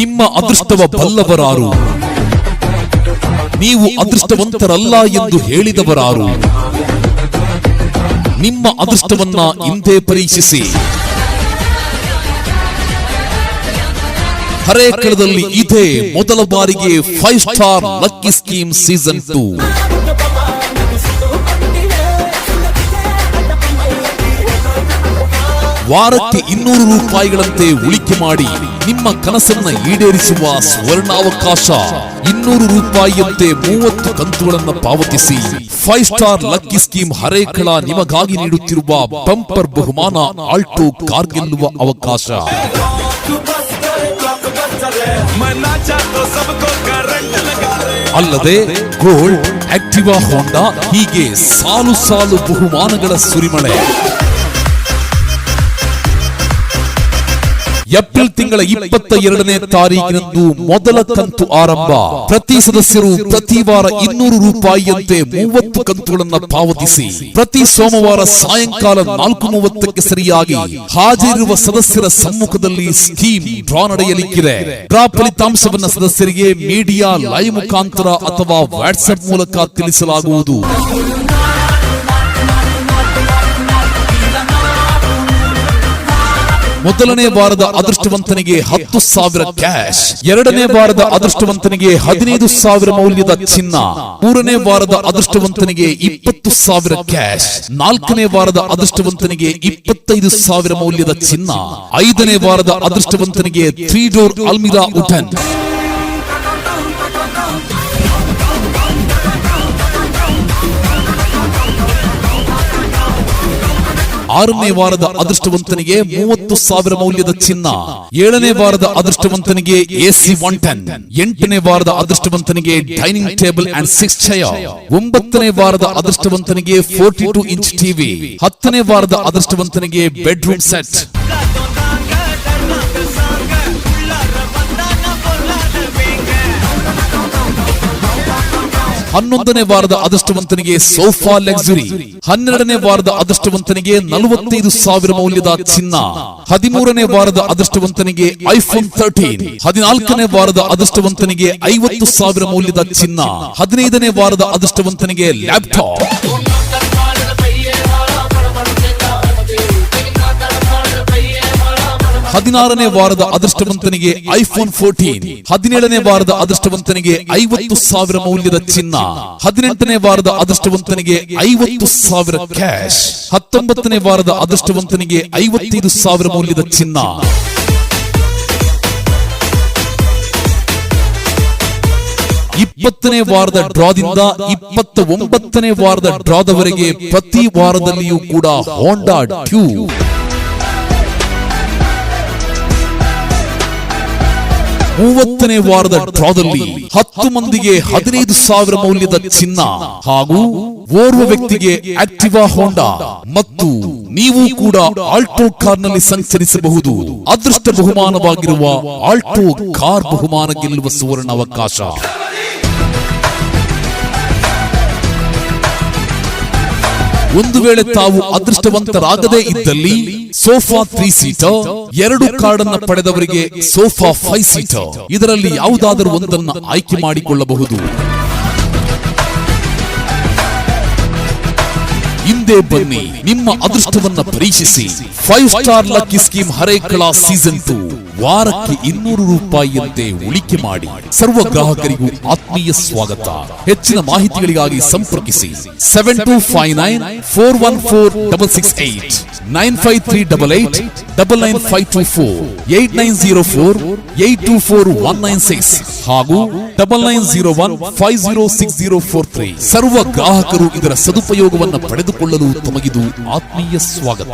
ನಿಮ್ಮ ಅದೃಷ್ಟವ ಬಲ್ಲವರಾರು. ನೀವು ಅದೃಷ್ಟವಂತರಲ್ಲ ಎಂದು ಹೇಳಿದವರಾರು. ನಿಮ್ಮ ಅದೃಷ್ಟವನ್ನ ಹಿಂದೆ ಪರೀಕ್ಷಿಸಿ. ಹರೇಕಳದಲ್ಲಿ ಇದೇ ಮೊದಲ ಬಾರಿಗೆ five star lucky scheme season two ವಾರಕ್ಕೆ ಇನ್ನೂರು ರೂಪಾಯಿಗಳಂತೆ ಉಳಿಕೆ ಮಾಡಿ ನಿಮ್ಮ ಕನಸನ್ನ ಈಡೇರಿಸುವ ಸುವರ್ಣಾವಕಾಶ. ಇನ್ನೂರು ರೂಪಾಯಿಯಂತೆ ಮೂವತ್ತು ಕಂತುಗಳನ್ನು ಪಾವತಿಸಿ. Five star lucky scheme Harekala ನಿಮಗಾಗಿ ನೀಡುತ್ತಿರುವ ಬಂಪರ್ ಬಹುಮಾನ ಆಲ್ಟೋ ಕಾರ್ ಗೆಲ್ಲುವ ಅವಕಾಶ. ಅಲ್ಲದೆ ಗೋಲ್ಡ್ ಆಕ್ಟಿವಾ ಹೋಂಡಾ ಹೀಗೆ ಸಾಲು ಸಾಲು ಬಹುಮಾನಗಳ ಸುರಿಮಳೆ. ಏಪ್ರಿಲ್ ತಿಂಗಳ ಇಪ್ಪತ್ತ ಎರಡನೇ ತಾರೀಕಿನಂದು ಮೊದಲ ಕಂತು ಆರಂಭ. ಪ್ರತಿ ಸದಸ್ಯರು ಪ್ರತಿ ವಾರ ಇನ್ನೂರು ರೂಪಾಯಿಯಂತೆ ಮೂವತ್ತು ಕಂತುಗಳನ್ನು ಪಾವತಿಸಿ. ಪ್ರತಿ ಸೋಮವಾರ ಸಾಯಂಕಾಲ ನಾಲ್ಕು ಮೂವತ್ತಕ್ಕೆ ಸರಿಯಾಗಿ ಹಾಜರಿರುವ ಸದಸ್ಯರ ಸಮ್ಮುಖದಲ್ಲಿ ಸ್ಕೀಮ್ ಡ್ರಾ ನಡೆಯಲಿಕ್ಕಿದೆ. ಡ್ರಾ ಫಲಿತಾಂಶವನ್ನ ಸದಸ್ಯರಿಗೆ ಮೀಡಿಯಾ ಲೈವ್ ಮುಖಾಂತರ ಅಥವಾ ವಾಟ್ಸ್ಆಪ್ ಮೂಲಕ ತಿಳಿಸಲಾಗುವುದು. ಮೊದಲನೇ ವಾರದ ಅದೃಷ್ಟವಂತನಿಗೆ ಹತ್ತು ಸಾವಿರ ಕ್ಯಾಶ್. ಎರಡನೇ ವಾರದ ಅದೃಷ್ಟವಂತನಿಗೆ ಹದಿನೈದು ಸಾವಿರ ಮೌಲ್ಯದ ಚಿನ್ನ. ಮೂರನೇ ವಾರದ ಅದೃಷ್ಟವಂತನಿಗೆ ಇಪ್ಪತ್ತು ಸಾವಿರ ಕ್ಯಾಶ್. ನಾಲ್ಕನೇ ವಾರದ ಅದೃಷ್ಟವಂತನಿಗೆ ಇಪ್ಪತ್ತೈದು ಸಾವಿರ ಮೌಲ್ಯದ ಚಿನ್ನ. ಐದನೇ ವಾರದ ಅದೃಷ್ಟವಂತನಿಗೆ ತ್ರೀ ಡೋರ್ ಅಲ್ಮಿರಾ ಉಟನ್. ಆರನೇ ವಾರದ ಅದೃಷ್ಟವಂತನಿಗೆ ಮೂವತ್ತು ಸಾವಿರ ಮೌಲ್ಯದ ಚಿನ್ನ, ಏಳನೇ ವಾರದ ಅದೃಷ್ಟವಂತನಿಗೆ ಎಸಿ ಒನ್ ಟೆನ್ ಎಂಟನೇ ವಾರದ ಅದೃಷ್ಟವಂತನಿಗೆ dining table and six chair ಒಂಬತ್ತನೇ ವಾರದ ಅದೃಷ್ಟವಂತನಿಗೆ ಫೋರ್ಟಿ ಟು ಇಂಚ್ ಟಿವಿ ಹತ್ತನೇ ವಾರದ ಅದೃಷ್ಟವಂತನಿಗೆ ಬೆಡ್ರೂಮ್ ಸೆಟ್ ಹನ್ನೊಂದನೇ ವಾರದ ಅದೃಷ್ಟವಂತನಿಗೆ ಸೋಫಾ ಲಕ್ಸುರಿ. ಹನ್ನೆರಡನೇ ವಾರದ ಅದೃಷ್ಟವಂತನಿಗೆ ನಲವತ್ತೈದು ಸಾವಿರ ಮೌಲ್ಯದ ಚಿನ್ನ. ಹದಿಮೂರನೇ ವಾರದ ಅದೃಷ್ಟವಂತನಿಗೆ ಐಫೋನ್ ತರ್ಟೀನ್ ಹದಿನಾಲ್ಕನೇ ವಾರದ ಅದೃಷ್ಟವಂತನಿಗೆ ಐವತ್ತು ಸಾವಿರ ಮೌಲ್ಯದ ಚಿನ್ನ. ಹದಿನೈದನೇ ವಾರದ ಅದೃಷ್ಟವಂತನಿಗೆ ಲ್ಯಾಪ್ಟಾಪ್. ಹದಿನಾರನೇ ವಾರದ ಅದೃಷ್ಟವಂತನಿಗೆ ಐಫೋನ್ ಫೋರ್ಟೀನ್, ಹದಿನೇಳನೇ ವಾರದ ಅದೃಷ್ಟವಂತನಿಗೆ ಐವತ್ತು ಸಾವಿರ ಮೌಲ್ಯದ ಚಿನ್ನ, ಹದಿನೆಂಟನೇ ವಾರದ ಅದೃಷ್ಟವಂತನಿಗೆ ಐವತ್ತು ಸಾವಿರ ಕ್ಯಾಶ್, ಹತ್ತೊಂಬತ್ತನೇ ವಾರದ ಅದೃಷ್ಟವಂತನಿಗೆ ಐವತ್ತೈದು ಸಾವಿರ ಮೌಲ್ಯದ ಚಿನ್ನ. ಇಪ್ಪತ್ತನೇ ವಾರದ ಡ್ರಾದಿಂದ ಇಪ್ಪತ್ತ ಒಂಬತ್ತನೇ ವಾರದ ಡ್ರಾದವರೆಗೆ ಪ್ರತಿ ವಾರದಲ್ಲಿಯೂ ಕೂಡ ಹೋಂಡಾ ಟ್ಯೂ ಮೂವತ್ತನೇ ವಾರದ ಡ್ರಾದಲ್ಲಿ ಹತ್ತು ಮಂದಿಗೆ ಹದಿನೈದು ಸಾವಿರ ಮೌಲ್ಯದ ಚಿನ್ನ ಹಾಗೂ ಓರ್ವ ವ್ಯಕ್ತಿಗೆ ಆಕ್ಟಿವಾ ಹೋಂಡಾ ಮತ್ತು ನೀವು ಕೂಡ ಆಲ್ಟೋ ಕಾರ್ನಲ್ಲಿ ಸಂಚರಿಸಬಹುದು. ಅದೃಷ್ಟ ಬಹುಮಾನವಾಗಿರುವ ಆಲ್ಟೋ ಕಾರ್ ಬಹುಮಾನ ಗೆಲ್ಲುವ ಸುವರ್ಣ ಅವಕಾಶ ಒಂದು ವೇಳೆ ತಾವು ಅದೃಷ್ಟವಂತರಾಗದೇ ಇದ್ದಲ್ಲಿ ಸೋಫಾ ತ್ರೀ ಸೀಟರ್ ಎರಡು ಕಾರ್ಡ್ ಅನ್ನ ಪಡೆದವರಿಗೆ ಸೋಫಾ ಫೈವ್ ಸೀಟರ್ ಇದರಲ್ಲಿ ಯಾವುದಾದರೂ ಒಂದನ್ನು ಆಯ್ಕೆ ಮಾಡಿಕೊಳ್ಳಬಹುದು. ಹಿಂದೆ ಬನ್ನಿ. ನಿಮ್ಮ ಅದೃಷ್ಟವನ್ನ ಪರೀಕ್ಷಿಸಿ. Five star lucky scheme Harekala season two ವಾರಕ್ಕೆ ಇನ್ನೂರು ರೂಪಾಯಿಯಂತೆ ಉಳಿಕೆ ಮಾಡಿ. ಸರ್ವ ಗ್ರಾಹಕರಿಗೂ ಆತ್ಮೀಯ ಸ್ವಾಗತ. ಹೆಚ್ಚಿನ ಮಾಹಿತಿಗಳಿಗಾಗಿ ಸಂಪರ್ಕಿಸಿ. Seven two five nine four one four double six eight nine five three double eight double nine five two four eight nine zero four eight two four one nine six ಹಾಗೂ double nine zero one five zero six zero four three ಸರ್ವ ಗ್ರಾಹಕರು ಇದರ ಸದುಪಯೋಗವನ್ನು ಪಡೆದುಕೊಳ್ಳಲು ತಮಗಿದು ಆತ್ಮೀಯ ಸ್ವಾಗತ.